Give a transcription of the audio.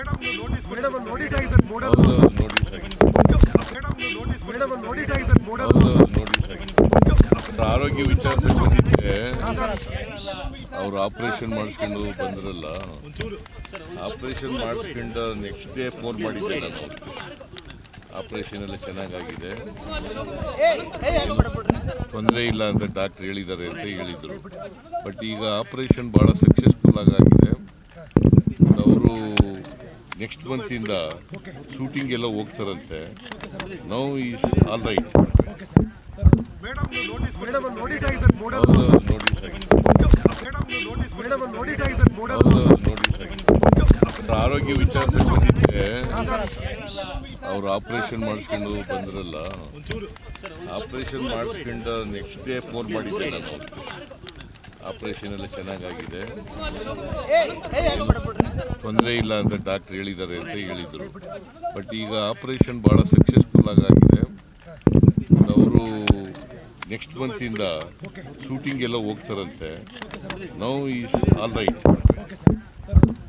Notice ಆಗಿ sir notice ಆಗಿದೆ. Madam ಒಂದು ನೋಟಿಸ್ ಆಗಿ ಸರ್ ಬೋರ್ಡ್ ಹೌದು ನೋಟಿಸ್ ಆಗಿದೆ. ಅವ್ರ ಆರೋಗ್ಯ ವಿಚಾರ ಬಂದಿದ್ದೆ ಅವ್ರು ಆಪರೇಷನ್ ಮಾಡಿಸ್ಕೊಂಡು ಬಂದ್ರಲ್ಲ. ಆಪರೇಷನ್ ಮಾಡಿಸ್ಕೊಂಡು ನೆಕ್ಸ್ಟ್ ಡೇ ಫೋನ್ ಮಾಡಿದ್ದೆ ನಾನು ಆಪರೇಷನ್ ಎಲ್ಲ ಚೆನ್ನಾಗಾಗಿದೆ. ತೊಂದರೆ ಇಲ್ಲ ಅಂತ ಡಾಕ್ಟರ್ ಹೇಳಿದ್ದಾರೆ ಅಂತ ಹೇಳಿದರು. ಬಟ್ ಈಗ ಆಪರೇಷನ್ ಭಾಳ ಸಕ್ಸಸ್ಫುಲ್ ಆಗಿದೆ. ಅವರು ನೆಕ್ಸ್ಟ್ ಮಂತಿಂದ ಶೂಟಿಂಗ್ ಎಲ್ಲ ಹೋಗ್ತಾರಂತೆ. Now is all right notice ಆಗಿ ಸರ್ ನೋಟಿಸ್ ಆಗಿ. ಸರ್ ಅವ್ರ ಆರೋಗ್ಯ ವಿಚಾರದಲ್ಲಿ ಬಂದಿದ್ದೆ ಅವ್ರು ಆಪರೇಷನ್ ಮಾಡಿಸ್ಕೊಂಡು ಬಂದ್ರಲ್ಲ. ಆಪರೇಷನ್ ಮಾಡಿಸ್ಕೊಂಡು ನೆಕ್ಸ್ಟ್ ಡೇ ಫೋನ್ ಮಾಡಿದ್ದೆ ನಾನು. ಆಪರೇಷನ್ ಎಲ್ಲ ಚೆನ್ನಾಗಾಗಿದೆ. ತೊಂದರೆ ಇಲ್ಲ ಅಂತ ಡಾಕ್ಟರ್ ಹೇಳಿದ್ದಾರೆ ಅಂತ ಹೇಳಿದರು. ಬಟ್ ಈಗ ಆಪರೇಷನ್ ಭಾಳ ಸಕ್ಸಸ್ಫುಲ್ ಆಗಿದೆ ಅವರು ನೆಕ್ಸ್ಟ್ ಮಂತಿಂದ ಶೂಟಿಂಗ್ ಎಲ್ಲ ಹೋಗ್ತಾರಂತೆ. Now is all right